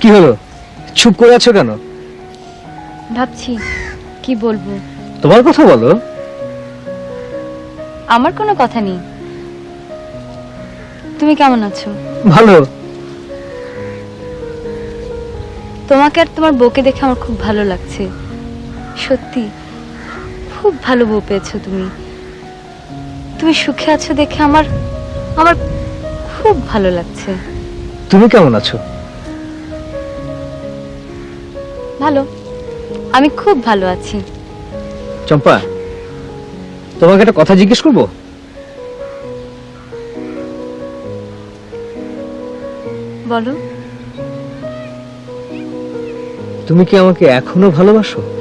কি হলো? চুপ করে আছো কেন? ভাবছি কি বলব? তোমার কথা বলো। আমার কোনো কথা নেই। তুমি কেমন আছো? ভালো। তোমাকে আর তোমার বউকে দেখে আমার খুব ভালো লাগছে। সত্যি খুব ভালো বউ পেয়েছ তুমি। তুমি সুখে আছো দেখে আমার আমার খুব ভালো লাগছে। তুমি কেমন আছো? ভালো। আমি খুব ভালো আছি। চম্পা তোমাকে একটা কথা জিজ্ঞেস করব? বলো। তুমি কি আমাকে এখনও ভালোবাসো?